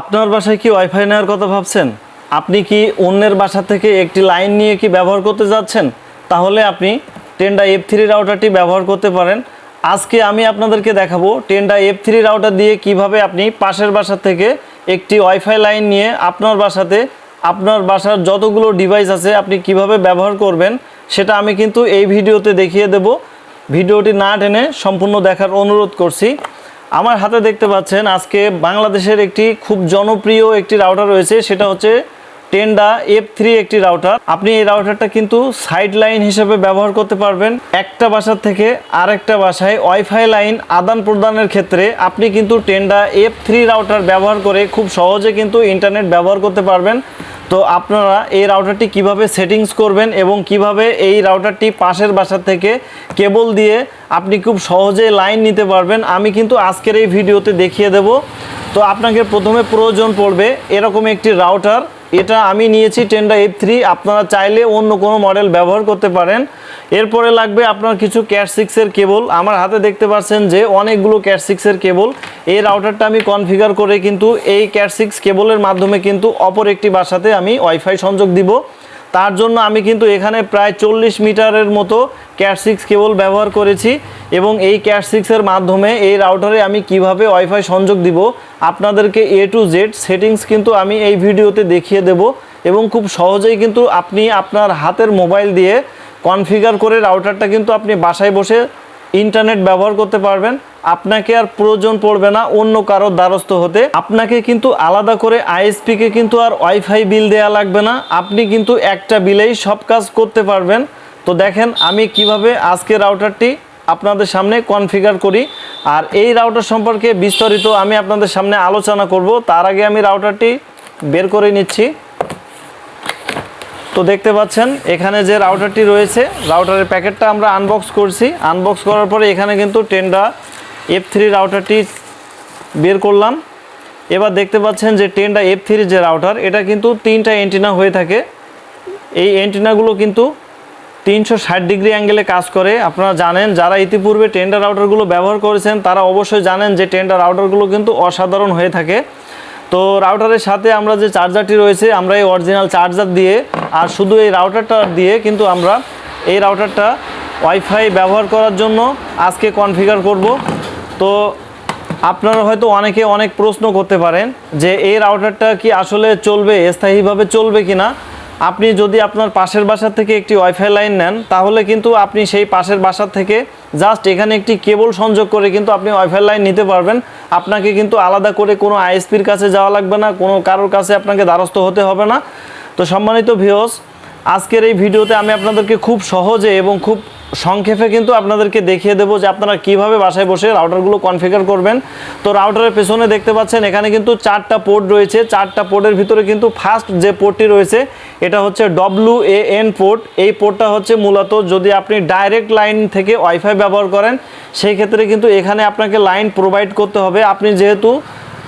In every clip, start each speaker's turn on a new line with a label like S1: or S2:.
S1: আপনার বাসায় কি ওয়াইফাই নেওয়ার কথা ভাবছেন? আপনি কি অন্যের বাসা থেকে একটি লাইন নিয়ে কি ব্যবহার করতে যাচ্ছেন? তাহলে আপনি টেন্ডা এফ থ্রি রাউটারটি ব্যবহার করতে পারেন। আজকে আমি আপনাদেরকে দেখাবো টেন্ডা এফ থ্রি রাউটার দিয়ে কীভাবে আপনি পাশের বাসা থেকে একটি ওয়াইফাই লাইন নিয়ে আপনার বাসাতে আপনার বাসার যতগুলো ডিভাইস আছে আপনি কীভাবে ব্যবহার করবেন, সেটা আমি কিন্তু এই ভিডিওতে দেখিয়ে দেব। ভিডিওটি না টেনে সম্পূর্ণ দেখার অনুরোধ করছি। আমার হাতে দেখতে পাচ্ছেন আজকে বাংলাদেশের একটি খুব জনপ্রিয় একটি রাউটার রয়েছে সেটা হচ্ছে টেন্ডা এফ থ্রি একটি রাউটার আপনি এই রাউটারটা কিন্তু সাইড লাইন হিসেবে ব্যবহার করতে পারবেন। একটা বাসার থেকে আরেকটা বাসায় ওয়াইফাই লাইন আদান প্রদানের ক্ষেত্রে আপনি কিন্তু টেন্ডা এফ থ্রি রাউটার ব্যবহার করে খুব সহজে কিন্তু ইন্টারনেট ব্যবহার করতে পারবেন। তো আপনারা এই রাউটারটি কীভাবে সেটিংস করবেন এবং কীভাবে এই রাউটারটি পাশের বাসা থেকে কেবল দিয়ে আপনি খুব সহজে লাইন নিতে পারবেন, আমি কিন্তু আজকের এই ভিডিওতে দেখিয়ে দেব। তো আপনাকে প্রথমে প্রয়োজন পড়বে এরকম একটি রাউটার এটা আমি নিয়েছি টেন্ডা এফ থ্রি আপনারা চাইলে অন্য কোনো মডেল ব্যবহার করতে পারেন। এরপরে লাগবে আপনার কিছু ক্যাট সিক্সের কেবল আমার হাতে দেখতে পাচ্ছেন যে অনেকগুলো ক্যাট সিক্সের কেবল এই রাউটারটা আমি কনফিগার করে কিন্তু এই ক্যাট সিক্স কেবলের মাধ্যমে কিন্তু অপর একটি বাসাতে আমি ওয়াইফাই সংযোগ দিব। তার জন্য আমি কিন্তু এখানে প্রায় চল্লিশ মিটারের মতো ক্যাট সিক্স কেবল ব্যবহার করেছি এবং এই ক্যাট সিক্সের মাধ্যমে এই রাউটারে আমি কীভাবে ওয়াইফাই সংযোগ দিব, আপনাদেরকে এ টু জেড সেটিংস কিন্তু আমি এই ভিডিওতে দেখিয়ে দেব এবং খুব সহজেই কিন্তু আপনি আপনার হাতের মোবাইল দিয়ে কনফিগার করে রাউটারটা কিন্তু আপনি বাসায় বসে ইন্টারনেট ব্যবহার করতে পারবেন। আপনাকে আর প্রয়োজন পড়বে না, অন্য কারোর দ্বারস্থ হতে। আপনাকে কিন্তু আলাদা করে আইএসপিকে কিন্তু আর ওয়াইফাই বিল দেওয়া লাগবে না। আপনি কিন্তু একটা বিলেই সব কাজ করতে পারবেন। তো দেখেন আমি কীভাবে আজকে রাউটারটি আপনাদের সামনে কনফিগার করি। আর এই রাউটার সম্পর্কে বিস্তারিত আমি আপনাদের সামনে আলোচনা করব। তার আগে আমি রাউটারটি বের করে নিচ্ছি। তো দেখতে পাচ্ছেন, এখানে যে রাউটারটি রয়েছে রাউটারের প্যাকেটটা আমরা আনবক্স করছি। আনবক্স করার পরে এখানে কিন্তু টেন্ডা এফ থ্রি রাউটারটি বের করলাম। এবার দেখতে পাচ্ছেন যে টেন্ডা এফ থ্রি যে রাউটার এটা কিন্তু তিনটা এন্টিনা হয়ে থাকে। এই এন্টিনাগুলো কিন্তু তিনশো ষাট ডিগ্রি অ্যাঙ্গেলে কাজ করে। আপনারা জানেন, যারা ইতিপূর্বে টেন্ডার রাউটারগুলো ব্যবহার করেছেন, তারা অবশ্যই জানেন যে টেন্ডার রাউটারগুলো কিন্তু অসাধারণ হয়ে থাকে। তো রাউটারের সাথে আমরা যে চার্জারটি রয়েছে, আমরা এই অরিজিনাল চার্জার দিয়ে, আর শুধু এই রাউটারটা দিয়ে কিন্তু আমরা এই রাউটারটা ওয়াইফাই ব্যবহার করার জন্য আজকে কনফিগার করব। তো আপনারা হয়তো অনেকে অনেক প্রশ্ন করতে পারেন যে এই রাউটারটা কি আসলে চলবে, স্থায়ীভাবে চলবে কি না আপনি যদি আপনার পাশের বাসা থেকে একটি ওয়াইফাই লাইন নেন, তাহলে কিন্তু আপনি সেই পাশের বাসার থেকে জাস্ট এখানে একটি কেবল সংযোগ করে কিন্তু আপনি ওয়াইফাই লাইন নিতে পারবেন। আপনাকে কিন্তু আলাদা করে কোনো আইএসপির কাছে যাওয়া লাগবে না, কোনো কারোর কাছে আপনাকে দ্বারস্থ হতে হবে না। তো সম্মানিত ভিওস আজকের এই ভিডিওতে আমি আপনাদেরকে খুব সহজে এবং খুব সংক্ষেপে কিন্তু আপনাদেরকে দেখিয়ে দেবো যে আপনারা কীভাবে বাসায় বসে রাউটারগুলো কনফিগার করবেন। তো রাউটারের পেছনে দেখতে পাচ্ছেন, এখানে কিন্তু চারটা পোর্ট রয়েছে। চারটা পোর্টের ভিতরে কিন্তু ফার্স্ট যে পোর্টটি রয়েছে, এটা হচ্ছে ডব্লু এ এন পোর্ট এই পোর্টটা হচ্ছে মূলত যদি আপনি ডাইরেক্ট লাইন থেকে ওয়াইফাই ব্যবহার করেন, সেই ক্ষেত্রে কিন্তু এখানে আপনাকে লাইন প্রোভাইড করতে হবে। আপনি যেহেতু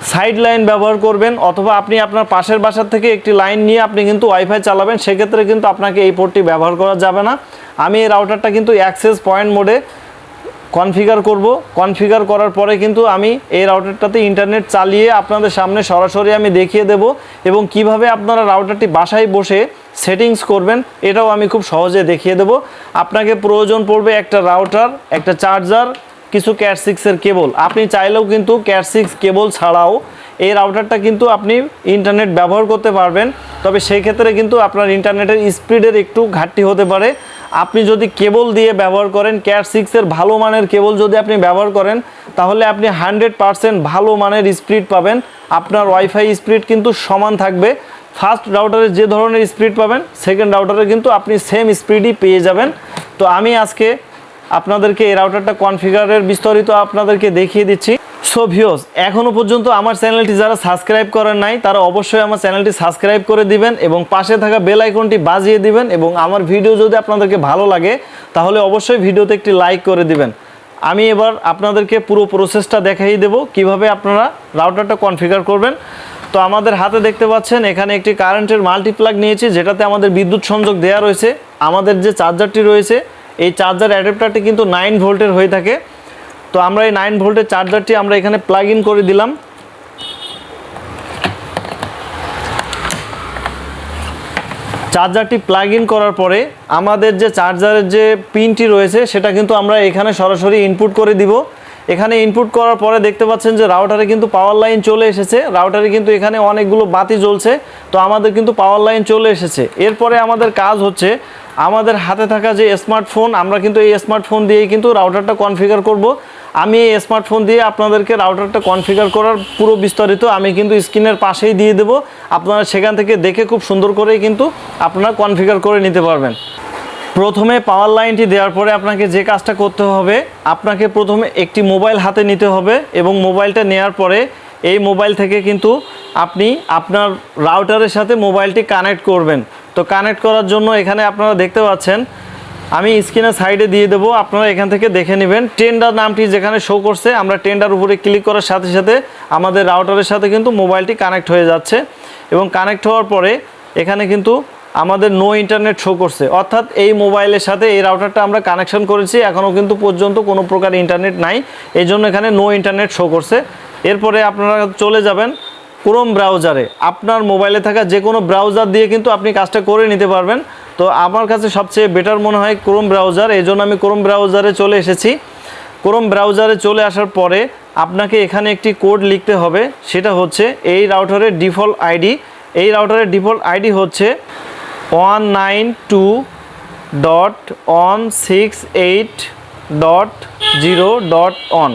S1: সাইড লাইন ব্যবহার করবেন অথবা আপনি আপনার পাশের বাসার থেকে একটি লাইন নিয়ে আপনি কিন্তু ওয়াইফাই চালাবেন, সেক্ষেত্রে কিন্তু আপনাকে এই পোর্টটি ব্যবহার করা যাবে না। আমি এই রাউটারটা কিন্তু অ্যাক্সেস পয়েন্ট মোডে কনফিগার করব। কনফিগার করার পরে কিন্তু আমি এই রাউটারটাতে ইন্টারনেট চালিয়ে আপনাদের সামনে সরাসরি আমি দেখিয়ে দেব এবং কীভাবে আপনারা রাউটারটি বাসায় বসে সেটিংস করবেন, এটাও আমি খুব সহজে দেখিয়ে দেব। আপনাকে প্রয়োজন পড়বে একটা রাউটার একটা চার্জার কিছু ক্যাট সিক্সের কেবল আপনি চাইলেও কিন্তু ক্যাট সিক্স কেবল ছাড়াও এই রাউটারটা কিন্তু আপনি ইন্টারনেট ব্যবহার করতে পারবেন। তবে সেই ক্ষেত্রে কিন্তু আপনার ইন্টারনেটের স্পিডের একটু ঘাটতি হতে পারে। আপনি যদি কেবল দিয়ে ব্যবহার করেন ক্যাট সিক্সের ভালো মানের কেবল যদি আপনি ব্যবহার করেন, তাহলে আপনি হান্ড্রেড পারসেন্ট ভালো মানের স্পিড পাবেন। আপনার ওয়াইফাই স্পিড কিন্তু সমান থাকবে। ফার্স্ট রাউটারে যে ধরনের স্পিড পাবেন সেকেন্ড রাউটারে কিন্তু আপনি সেম স্পিডই পেয়ে যাবেন। তো আমি আজকে আপনাদেরকে এই রাউটারটা কনফিগারের বিস্তারিত আপনাদেরকে দেখিয়ে দিচ্ছি। সো ভিওস এখনও পর্যন্ত আমার চ্যানেলটি যারা সাবস্ক্রাইব করেন নাই, তারা অবশ্যই আমার চ্যানেলটি সাবস্ক্রাইব করে দিবেন এবং পাশে থাকা বেল আইকনটি বাজিয়ে দিবেন এবং আমার ভিডিও যদি আপনাদেরকে ভালো লাগে, তাহলে অবশ্যই ভিডিওতে একটি লাইক করে দিবেন। আমি এবার আপনাদেরকে পুরো প্রসেসটা দেখাই দেব, কীভাবে আপনারা রাউটারটা কনফিগার করবেন। তো আমাদের হাতে দেখতে পাচ্ছেন, এখানে একটি কারেন্টের মাল্টিপ্লাগ নিয়েছি, যেটাতে আমাদের বিদ্যুৎ সংযোগ দেওয়া রয়েছে। আমাদের যে চার্জারটি রয়েছে এই চার্জার অ্যাডাপ্টারটি কিন্তু নাইন ভোল্টের হয়ে থাকে। তো আমরা এই নাইন ভোল্টের চার্জারটি আমরা এখানে প্লাগ ইন করে দিলাম। চার্জারটি প্লাগ ইন করার পরে আমাদের যে চার্জারের যে পিনটি রয়েছে, সেটা কিন্তু আমরা এখানে সরাসরি ইনপুট করে দিব। এখানে ইনপুট করার পরে দেখতে পাচ্ছেন যে রাউটারে কিন্তু পাওয়ার লাইন চলে এসেছে। রাউটারে কিন্তু এখানে অনেকগুলো বাতি জ্বলছে। তো আমাদের কিন্তু পাওয়ার লাইন চলে এসেছে। এরপরে আমাদের কাজ হচ্ছে আমাদের হাতে থাকা যে স্মার্টফোন আমরা কিন্তু এই স্মার্টফোন দিয়েই কিন্তু রাউটারটা কনফিগার করব। আমি এই স্মার্টফোন দিয়ে আপনাদেরকে রাউটারটা কনফিগার করার পুরো বিস্তারিত আমি কিন্তু স্ক্রিনের পাশেই দিয়ে দেবো। আপনারা সেখান থেকে দেখে খুব সুন্দর করেই কিন্তু আপনারা কনফিগার করে নিতে পারবেন। প্রথমে পাওয়ার লাইনটি দেওয়ার পরে আপনাকে যে কাজটা করতে হবে, আপনাকে প্রথমে একটি মোবাইল হাতে নিতে হবে এবং মোবাইলটা নেওয়ার পরে এই মোবাইল থেকে কিন্তু আপনি আপনার রাউটারের সাথে মোবাইলটি কানেক্ট করবেন। তো কানেক্ট করার জন্য এখানে আপনারা দেখতে পাচ্ছেন, আমি স্ক্রিনের সাইডে দিয়ে দেবো, আপনারা এখান থেকে দেখে নেবেন। টেন্ডার নামটি যেখানে শো করছে, আমরা টেন্ডার উপরে ক্লিক করার সাথে সাথে আমাদের রাউটারের সাথে কিন্তু মোবাইলটি কানেক্ট হয়ে যাচ্ছে। এবং কানেক্ট হওয়ার পরে এখানে কিন্তু আমাদের নো ইন্টারনেট শো করছে। অর্থাৎ এই মোবাইলের সাথে এই রাউটারটা আমরা কানেকশন করেছি, এখনও কিন্তু পর্যন্ত কোনো প্রকার ইন্টারনেট নাই। এই জন্য এখানে নো ইন্টারনেট শো করছে। এরপরে আপনারা চলে যাবেন ক্রোম ব্রাউজারে আপনার মোবাইলে থাকা যে কোনো ব্রাউজার দিয়ে কিন্তু আপনি কাজটা করে নিতে পারবেন। তো আমার কাছে সবচেয়ে বেটার মনে হয় ক্রোম ব্রাউজার এই জন্য আমি ক্রোম ব্রাউজারে চলে এসেছি। ক্রোম ব্রাউজারে চলে আসার পরে আপনাকে এখানে একটি কোড লিখতে হবে, সেটা হচ্ছে এই রাউটারের ডিফল্ট আইডি এই রাউটারের ডিফল্ট আইডি হচ্ছে one nine two dot one six eight dot zero dot one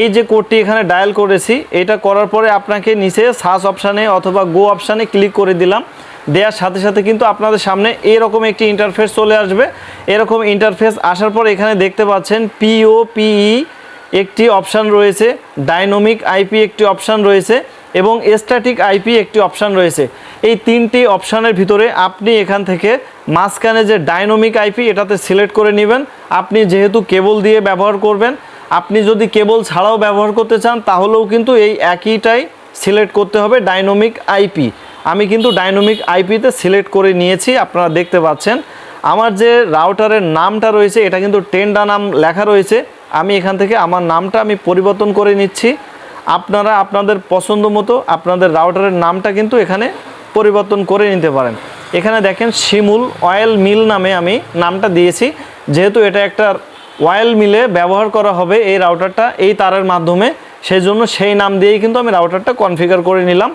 S1: এই যে কোডটি এখানে ডায়াল করেছি, এটা করার পরে আপনাকে নিচে সার্চ অপশানে অথবা গো অপশানে ক্লিক করে দিলাম। দেওয়ার সাথে সাথে কিন্তু আপনাদের সামনে এরকম একটি ইন্টারফেস চলে আসবে। এরকম ইন্টারফেস আসার পর এখানে দেখতে পাচ্ছেন পিও পিই একটি অপশান রয়েছে, ডাইনামিক আইপি একটি অপশান রয়েছে এবং স্ট্যাটিক আইপি একটি অপশান রয়েছে। এই তিনটি অপশানের ভিতরে আপনি এখান থেকে মাঝখানে যে ডাইনামিক আইপি এটাতে সিলেক্ট করে নেবেন। আপনি যেহেতু কেবল দিয়ে ব্যবহার করবেন আপনি যদি কেবল ছাড়াও ব্যবহার করতে চান, তাহলেও কিন্তু এই একইটাই সিলেক্ট করতে হবে ডাইনামিক আইপি আমি কিন্তু ডাইনামিক আইপিতে সিলেক্ট করে নিয়েছি, আপনারা দেখতে পাচ্ছেন। আমার যে রাউটারের নামটা রয়েছে, এটা কিন্তু টেন্ডা নাম লেখা রয়েছে। আমি এখান থেকে আমার নামটা আমি পরিবর্তন করে নিচ্ছি। আপনারা আপনাদের পছন্দ মতো আপনাদের রাউটারের নামটা কিন্তু এখানে পরিবর্তন করে নিতে পারেন। এখানে দেখেন শিমুল অয়েল মিল নামে আমি নামটা দিয়েছি। যেহেতু এটা একটা অয়েল মিলে ব্যবহার করা হবে এই রাউটারটা এই তারের মাধ্যমে। সেই জন্য সেই নাম দিয়েই কিন্তু আমি রাউটারটা কনফিগার করে নিলাম।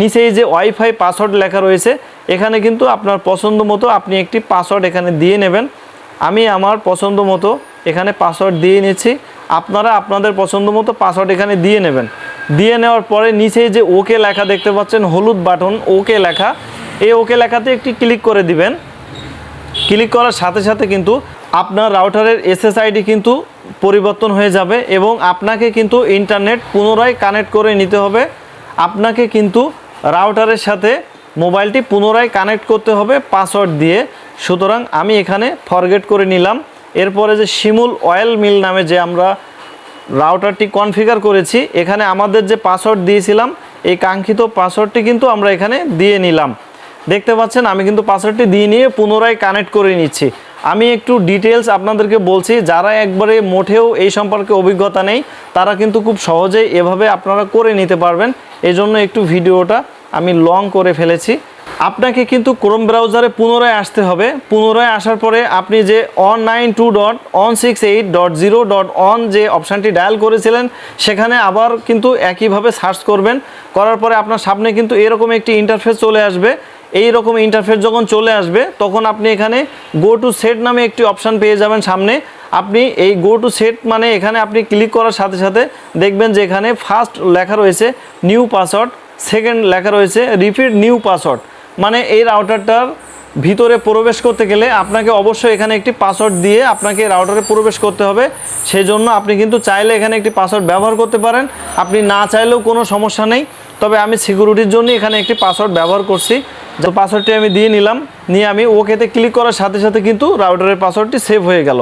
S1: নিচে এই যে ওয়াইফাই পাসওয়ার্ড লেখা রয়েছে, এখানে কিন্তু আপনার পছন্দ মতো আপনি একটি পাসওয়ার্ড এখানে দিয়ে নেবেন। আমি আমার পছন্দ মতো এখানে পাসওয়ার্ড দিয়ে নিচ্ছি। আপনারা আপনাদের পছন্দ মতো পাসওয়ার্ড এখানে দিয়ে নেবেন। দিয়ে নেওয়ার পরে নিচেই যে ওকে লেখা দেখতে পাচ্ছেন, হলুদ বাটন ওকে লেখা। এই ওকে লেখাতে একটি ক্লিক করে দিবেন। ক্লিক করার সাথে সাথে কিন্তু আপনার রাউটারের এসএসআইডি কিন্তু পরিবর্তন হয়ে যাবে এবং আপনাকে কিন্তু ইন্টারনেট পুনরায় কানেক্ট করে নিতে হবে। আপনাকে কিন্তু রাউটারের সাথে মোবাইলটি পুনরায় কানেক্ট করতে হবে পাসওয়ার্ড দিয়ে। সুতরাং আমি এখানে ফরগেট করে নিলাম। এরপরে যে শিমুল অয়েল মিল নামে যে আমরা রাউটারটি কনফিগার করেছি, এখানে আমাদের যে পাসওয়ার্ড দিয়েছিলাম, এই কাঙ্ক্ষিত পাসওয়ার্ডটি কিন্তু আমরা এখানে দিয়ে নিলাম। দেখতে পাচ্ছেন, আমি কিন্তু পাসওয়ার্ডটি দিয়ে নিয়ে পুনরায় কানেক্ট করে নিচ্ছি। আমি একটু ডিটেলস আপনাদেরকে বলছি, যারা একবারে মোটেও এই সম্পর্কে অভিজ্ঞতা নেই, তারা কিন্তু খুব সহজেই এভাবে আপনারা করে নিতে পারবেন। এজন্য একটু ভিডিওটা আমি লং করে ফেলেছি। আপনাকে কিন্তু ক্রোম ব্রাউজারে পুনরায় আসতে হবে। পুনরায় আসার পরে আপনি যে one nine two dot one six eight dot zero dot one যে অপশানটি ডায়াল করেছিলেন, সেখানে আবার কিন্তু একইভাবে সার্চ করবেন। করার পরে আপনার সামনে কিন্তু এরকম একটি ইন্টারফেস চলে আসবে। এই রকম ইন্টারফেস যখন চলে আসবে, তখন আপনি এখানে গো টু সেট নামে একটি অপশান পেয়ে যাবেন সামনে। আপনি এই গো টু সেট মানে এখানে আপনি ক্লিক করার সাথে সাথে দেখবেন যে এখানে ফার্স্ট লেখা রয়েছে নিউ পাসওয়ার্ড সেকেন্ড লেখা রয়েছে রিপিট নিউ পাসওয়ার্ড মানে এই রাউটারটার ভিতরে প্রবেশ করতে গেলে আপনাকে অবশ্যই এখানে একটি পাসওয়ার্ড দিয়ে আপনাকে রাউটারে প্রবেশ করতে হবে। সেই জন্য আপনি কিন্তু চাইলে এখানে একটি পাসওয়ার্ড ব্যবহার করতে পারেন। আপনি না চাইলেও কোনো সমস্যা নেই। তবে আমি সিকিউরিটির জন্য এখানে একটি পাসওয়ার্ড ব্যবহার করছি। যে পাসওয়ার্ডটি আমি দিয়ে নিলাম, নিয়ে আমি ওকেতে ক্লিক করার সাথে সাথে কিন্তু রাউটারের পাসওয়ার্ডটি সেভ হয়ে গেল।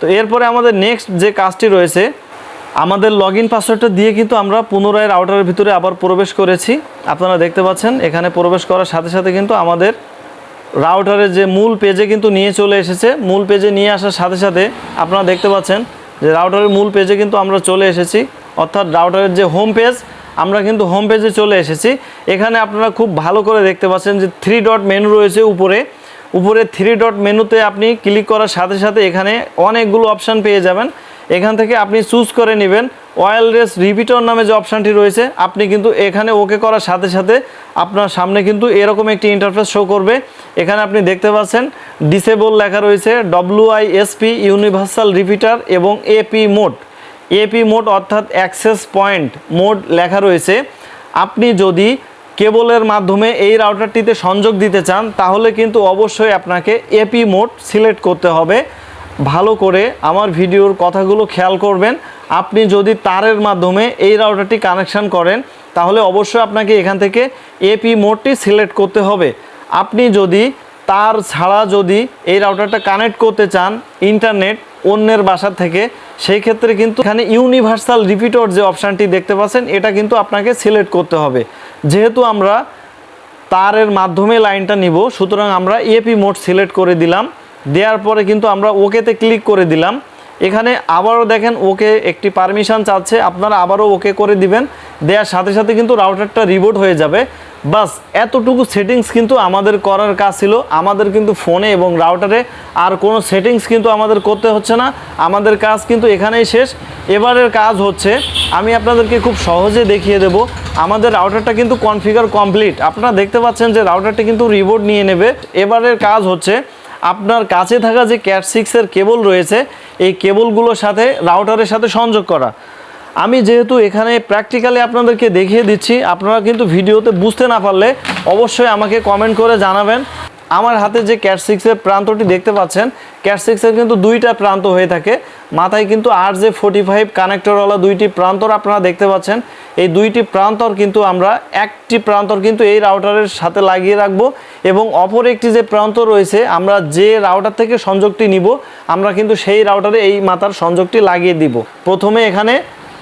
S1: তো এরপরে আমাদের নেক্সট যে কাজটি রয়েছে, আমাদের লগ ইন পাসওয়ার্ডটা দিয়ে কিন্তু আমরা পুনরায় রাউটারের ভিতরে আবার প্রবেশ করেছি। আপনারা দেখতে পাচ্ছেন, এখানে প্রবেশ করার সাথে সাথে কিন্তু আমাদের রাউটারের যে মূল পেজে কিন্তু নিয়ে চলে এসেছে। মূল পেজে নিয়ে আসার সাথে সাথে আপনারা দেখতে পাচ্ছেন যে রাউটারের মূল পেজে কিন্তু আমরা চলে এসেছি। অর্থাৎ রাউটারের যে হোম পেজ আমরা কিন্তু হোম পেজে চলে এসেছি। এখানে আপনারা খুব ভালো করে দেখতে পাচ্ছেন যে থ্রি ডট মেনু রয়েছে উপরে। উপরে থ্রি ডট মেনুতে আপনি ক্লিক করার সাথে সাথে এখানে অনেকগুলো অপশান পেয়ে যাবেন। এখান থেকে আপনি চুজ করে নেবেন। অয়েল রেস রিপিটর নামে যে অপশানটি রয়েছে, আপনি কিন্তু এখানে ওকে করার সাথে সাথে আপনার সামনে কিন্তু এরকম একটি ইন্টারফেস শো করবে। এখানে আপনি দেখতে পাচ্ছেন ডিসেবল লেখা রয়েছে ডব্লিউআইএসপি ইউনিভার্সাল রিপিটার এবং এপি মোড এপি মোড অর্থাৎ অ্যাক্সেস পয়েন্ট মোড লেখা রয়েছে। আপনি যদি কেবলের মাধ্যমে এই রাউটারটিতে সংযোগ দিতে চান, তাহলে কিন্তু অবশ্যই আপনাকে এপি মোড সিলেক্ট করতে হবে। ভালো করে আমার ভিডিওর কথাগুলো খেয়াল করবেন। আপনি যদি তারের মাধ্যমে এই রাউটারটি কানেকশন করেন, তাহলে অবশ্যই আপনাকে এখান থেকে এপি মোডটি সিলেক্ট করতে হবে। আপনি যদি তার ছাড়া যদি এই রাউটারটা কানেক্ট করতে চান ইন্টারনেট অন্যের বাসা থেকে সেই ক্ষেত্রে কিন্তু এখানে ইউনিভার্সাল রিপিটর যে অপশানটি দেখতে পাচ্ছেন, এটা কিন্তু আপনাকে সিলেক্ট করতে হবে। যেহেতু আমরা তারের মাধ্যমে লাইনটা নিব, সুতরাং আমরা এপি মোড সিলেক্ট করে দিলাম। দেওয়ার পরে কিন্তু আমরা ওকেতে ক্লিক করে দিলাম। এখানে আবারও দেখেন ওকে একটি পারমিশন চাচ্ছে, আপনারা আবারও ওকে করে দিবেন। দেওয়ার সাথে সাথে কিন্তু রাউটারটা রিবোট হয়ে যাবে। বাস, এতটুকু সেটিংস কিন্তু আমাদের করার কাজ ছিল। আমাদের কিন্তু ফোনে এবং রাউটারে আর কোনো সেটিংস কিন্তু আমাদের করতে হচ্ছে না। আমাদের কাজ কিন্তু এখানেই শেষ। এবারের কাজ হচ্ছে, আমি আপনাদেরকে খুব সহজে দেখিয়ে দেব। আমাদের রাউটারটা কিন্তু কনফিগার কমপ্লিট আপনারা দেখতে পাচ্ছেন যে রাউটারটা কিন্তু রিবোট নিয়ে নেবে। এবারের কাজ হচ্ছে, আপনার কাছে থাকা যে ক্যাট সিক্সের কেবল রয়েছে, এই কেবলগুলোর সাথে রাউটারের সাথে সংযোগ করা। আমি যেহেতু এখানে প্র্যাকটিক্যালি আপনাদেরকে দেখিয়ে দিচ্ছি, আপনারা কিন্তু ভিডিওতে বুঝতে না পারলে অবশ্যই আমাকে কমেন্ট করে জানাবেন। আমার হাতে যে ক্যাট সিক্সের প্রান্তটি দেখতে পাচ্ছেন ক্যাট সিক্সের কিন্তু দুইটা প্রান্ত হয়ে থাকে। মাথায় কিন্তু আর যে ফোর্টি ফাইভ কানেক্টরওয়ালা দুইটি প্রান্তর আপনারা দেখতে পাচ্ছেন। এই দুইটি প্রান্তর কিন্তু আমরা, একটি প্রান্তর কিন্তু এই রাউটারের সাথে লাগিয়ে রাখব এবং অপর একটি যে প্রান্ত রয়েছে, আমরা যে রাউটার থেকে সংযোগটি নিব, আমরা কিন্তু সেই রাউটারে এই মাথার সংযোগটি লাগিয়ে দিব। প্রথমে এখানে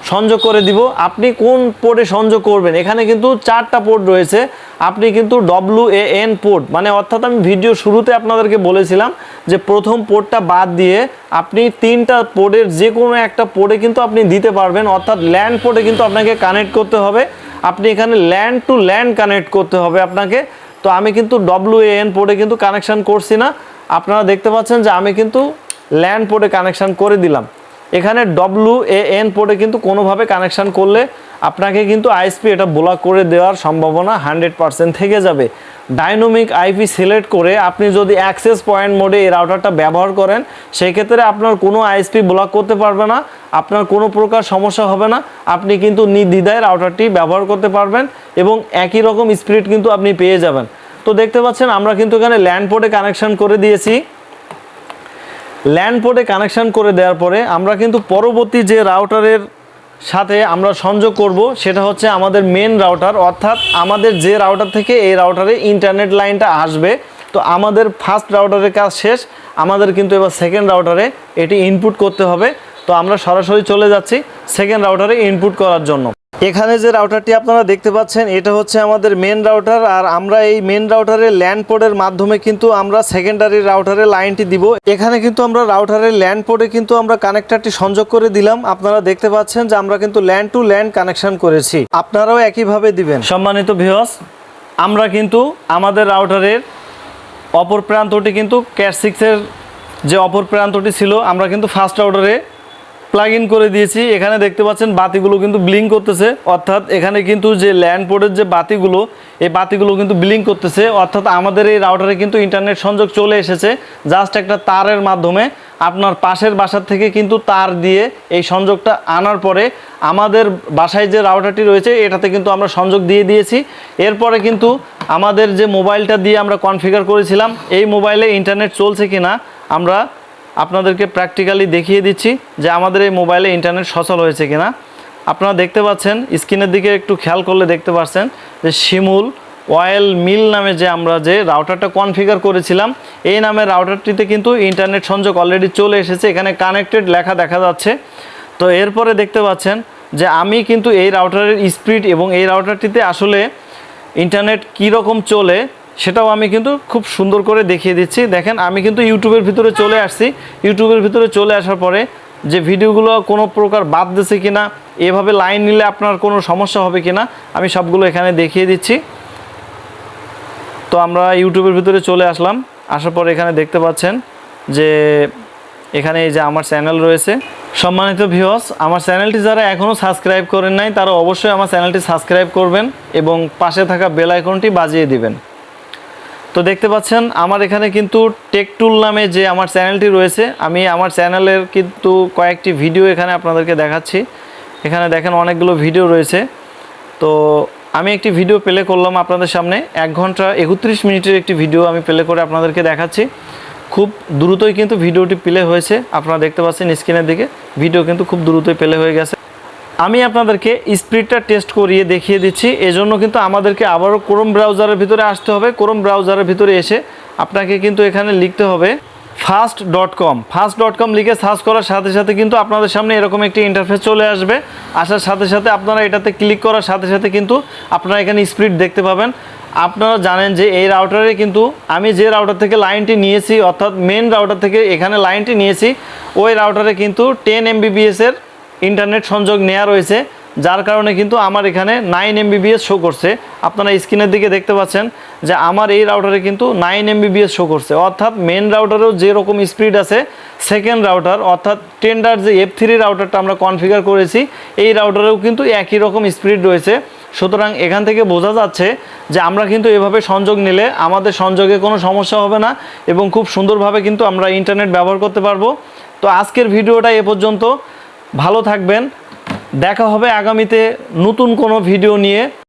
S1: সংযোগ করে দিব। আপনি কোন পোর্টে সংযোগ করবেন? এখানে কিন্তু চারটা পোর্ট রয়েছে। আপনি কিন্তু ডব্লু এ এন পোর্ট মানে অর্থাৎ আমি ভিডিও শুরুতে আপনাদেরকে বলেছিলাম যে প্রথম পোর্টটা বাদ দিয়ে আপনি তিনটা পোর্টের যে কোনো একটা পোর্টে কিন্তু আপনি দিতে পারবেন। অর্থাৎ ল্যান্ড পোর্টে কিন্তু আপনাকে কানেক্ট করতে হবে। আপনি এখানে ল্যান্ড টু ল্যান্ড কানেক্ট করতে হবে আপনাকে। তো আমি কিন্তু ডব্লু এ এন পোর্টে কিন্তু কানেকশান করছি না। আপনারা দেখতে পাচ্ছেন যে আমি কিন্তু ল্যান্ড পোর্টে কানেকশান করে দিলাম। এখানে ডব্লু এ এন পোর্টে কিন্তু কোনোভাবে কানেকশান করলে আপনাকে কিন্তু আইএসপি এটা ব্লক করে দেওয়ার সম্ভাবনা হান্ড্রেড পার্সেন্ট থেকে যাবে। ডাইনোমিক আইপি সিলেক্ট করে আপনি যদি অ্যাক্সেস পয়েন্ট মোডে এই রাউটারটা ব্যবহার করেন সেই ক্ষেত্রে আপনার কোনো আইএসপি ব্লক করতে পারবে না, আপনার কোনো প্রকার সমস্যা হবে না, আপনি কিন্তু নির্দ্বিধায় রাউটারটি ব্যবহার করতে পারবেন এবং একই রকম স্পিড কিন্তু আপনি পেয়ে যাবেন। তো দেখতে পাচ্ছেন আমরা কিন্তু এখানে ল্যান্ড পোর্টে কানেকশন করে দিয়েছি। ল্যান্ড পোর্টে কানেকশন করে দেওয়ার পরে আমরা কিন্তু পরবর্তী যে রাউটারের সাথে আমরা সংযোগ করব, সেটা হচ্ছে আমাদের মেন রাউটার। অর্থাৎ আমাদের যে রাউটার থেকে এই রাউটারে ইন্টারনেট লাইনটা আসবে, তো আমাদের ফার্স্ট রাউটারের কাজ শেষ। আমাদের কিন্তু এবার সেকেন্ড রাউটারে এটি ইনপুট করতে হবে। তো আমরা সরাসরি চলে যাচ্ছি সেকেন্ড রাউটারে ইনপুট করার জন্য। এখানে যে রাউটারটি আপনারা দেখতে পাচ্ছেন, এটা হচ্ছে আমাদের মেন রাউটার আর আমরা এই মেন রাউটারের ল্যান্ড পোর্টের মাধ্যমে কিন্তু আমরা সেকেন্ডারি রাউটারের লাইনটি দিব। এখানে কিন্তু আমরা রাউটারের ল্যান্ড পোর্টে কিন্তু আমরা কানেক্টারটি সংযোগ করে দিলাম। আপনারা দেখতে পাচ্ছেন যে আমরা কিন্তু ল্যান্ড টু ল্যান্ড কানেকশন করেছি। আপনারাও একইভাবে দিবেন। সম্মানিত ভিওস আমরা কিন্তু আমাদের রাউটারের অপর প্রান্তটি কিন্তু ক্যাট সিক্সের যে অপর প্রান্তটি ছিল, আমরা কিন্তু ফার্স্ট অর্ডারে প্লাগ ইন করে দিয়েছি। এখানে দেখতে পাচ্ছেন বাতিগুলো কিন্তু ব্লিং করতেছে। অর্থাৎ এখানে কিন্তু যে ল্যান্ড পোর্টের যে বাতিগুলো, এই বাতিগুলো কিন্তু ব্লিং করতেছে। অর্থাৎ আমাদের এই রাউটারে কিন্তু ইন্টারনেট সংযোগ চলে এসেছে। জাস্ট একটা তারের মাধ্যমে আপনার পাশের বাসার থেকে কিন্তু তার দিয়ে এই সংযোগটা আনার পরে আমাদের বাসায় যে রাউটারটি রয়েছে, এটাতে কিন্তু আমরা সংযোগ দিয়ে দিয়েছি। এরপরে কিন্তু আমাদের যে মোবাইলটা দিয়ে আমরা কনফিগার করেছিলাম, এই মোবাইলে ইন্টারনেট চলছে কিনা আমরা আপনাদেরকে প্র্যাকটিক্যালি দেখিয়ে দিচ্ছি যে আমাদের এই মোবাইলে ইন্টারনেট সচল হয়েছে কিনা। আপনারা দেখতে পাচ্ছেন, স্ক্রিনের দিকে একটু খেয়াল করলে দেখতে পাচ্ছেন যে শিমুল অয়েল মিল নামে যে আমরা যে রাউটারটা কনফিগার করেছিলাম, এই নামের রাউটারটিতে কিন্তু ইন্টারনেট সংযোগ অলরেডি চলে এসেছে, এখানে কানেক্টেড লেখা দেখা যাচ্ছে। তো এরপরে দেখতে পাচ্ছেন যে আমি কিন্তু এই রাউটারের স্পিড এবং এই রাউটারটিতে আসলে ইন্টারনেট কী রকম চলে সেটাও আমি কিন্তু খুব সুন্দর করে দেখিয়ে দিচ্ছি। দেখেন, আমি কিন্তু ইউটিউবের ভিতরে চলে আসছি। ইউটিউবের ভিতরে চলে আসার পরে যে ভিডিওগুলো কোনো প্রকার বাদ দিছে কিনা, এভাবে লাইন নিলে আপনার কোনো সমস্যা হবে কিনা, আমি সবগুলো এখানে দেখিয়ে দিচ্ছি। তো আমরা ইউটিউবের ভিতরে চলে আসলাম। আসার পর এখানে দেখতে পাচ্ছেন যে এখানে এই যে আমার চ্যানেল রয়েছে। সম্মানিত ভিউস আমার চ্যানেলটি যারা এখনও সাবস্ক্রাইব করেন নাই, তারা অবশ্যই আমার চ্যানেলটি সাবস্ক্রাইব করবেন এবং পাশে থাকা বেল আইকনটি বাজিয়ে দিবেন। তো দেখতে পাচ্ছেন, আমার এখানে কিন্তু টেক টুল নামে যে আমার চ্যানেলটি রয়েছে, আমি আমার চ্যানেলের কিন্তু কয়েকটি ভিডিও এখানে আপনাদেরকে দেখাচ্ছি। এখানে দেখেন অনেকগুলো ভিডিও রয়েছে। তো আমি একটি ভিডিও প্লে করলাম আপনাদের সামনে, এক ঘণ্টা একত্রিশ মিনিটের একটি ভিডিও আমি প্লে করে আপনাদেরকে দেখাচ্ছি। খুব দ্রুতই কিন্তু ভিডিওটি প্লে হয়েছে, আপনারা দেখতে পাচ্ছেন স্ক্রিনের দিকে, ভিডিও কিন্তু খুব দ্রুতই প্লে হয়ে গেছে। আমি আপনাদেরকে স্পিডটা টেস্ট করিয়ে দেখিয়ে দিচ্ছি। এজন্য কিন্তু আমাদেরকে আবারও ক্রোম ব্রাউজারের ভিতরে আসতে হবে। ক্রোম ব্রাউজারের ভিতরে এসে আপনাকে কিন্তু এখানে লিখতে হবে fast dot com fast dot com লিখে সার্চ করার সাথে সাথে কিন্তু আপনাদের সামনে এরকম একটি ইন্টারফেস চলে আসবে। আসার সাথে সাথে আপনারা এটাতে ক্লিক করার সাথে সাথে কিন্তু আপনারা এখানে স্পিড দেখতে পাবেন। আপনারা জানেন যে এই রাউটারে কিন্তু আমি যে রাউটার থেকে লাইনটি নিয়েছি, অর্থাৎ মেন রাউটার থেকে এখানে লাইনটি নিয়েছি, ওই রাউটারে কিন্তু টেন এমবিবিএসের ইন্টারনেট সংযোগ নেওয়া রয়েছে, যার কারণে কিন্তু আমার এখানে নাইন এমবিবিএস শো করছে। আপনারা স্ক্রিনের দিকে দেখতে পাচ্ছেন যে আমার এই রাউটারে কিন্তু নাইন এমবিবিএস শো করছে। অর্থাৎ মেন রাউটারেও যেরকম স্পিড আছে সেকেন্ড রাউটার অর্থাৎ টেন্ডার যে এফ থ্রি রাউটারটা আমরা কনফিগার করেছি, এই রাউটারেও কিন্তু একই রকম স্পিড রয়েছে। সুতরাং এখান থেকে বোঝা যাচ্ছে যে আমরা কিন্তু এভাবে সংযোগ নিলে আমাদের সংযোগে কোনো সমস্যা হবে না এবং খুব সুন্দরভাবে কিন্তু আমরা ইন্টারনেট ব্যবহার করতে পারব। তো আজকের ভিডিওটা এ পর্যন্ত। ভালো থাকবেন। দেখা হবে আগামীতে নতুন কোনো ভিডিও নিয়ে।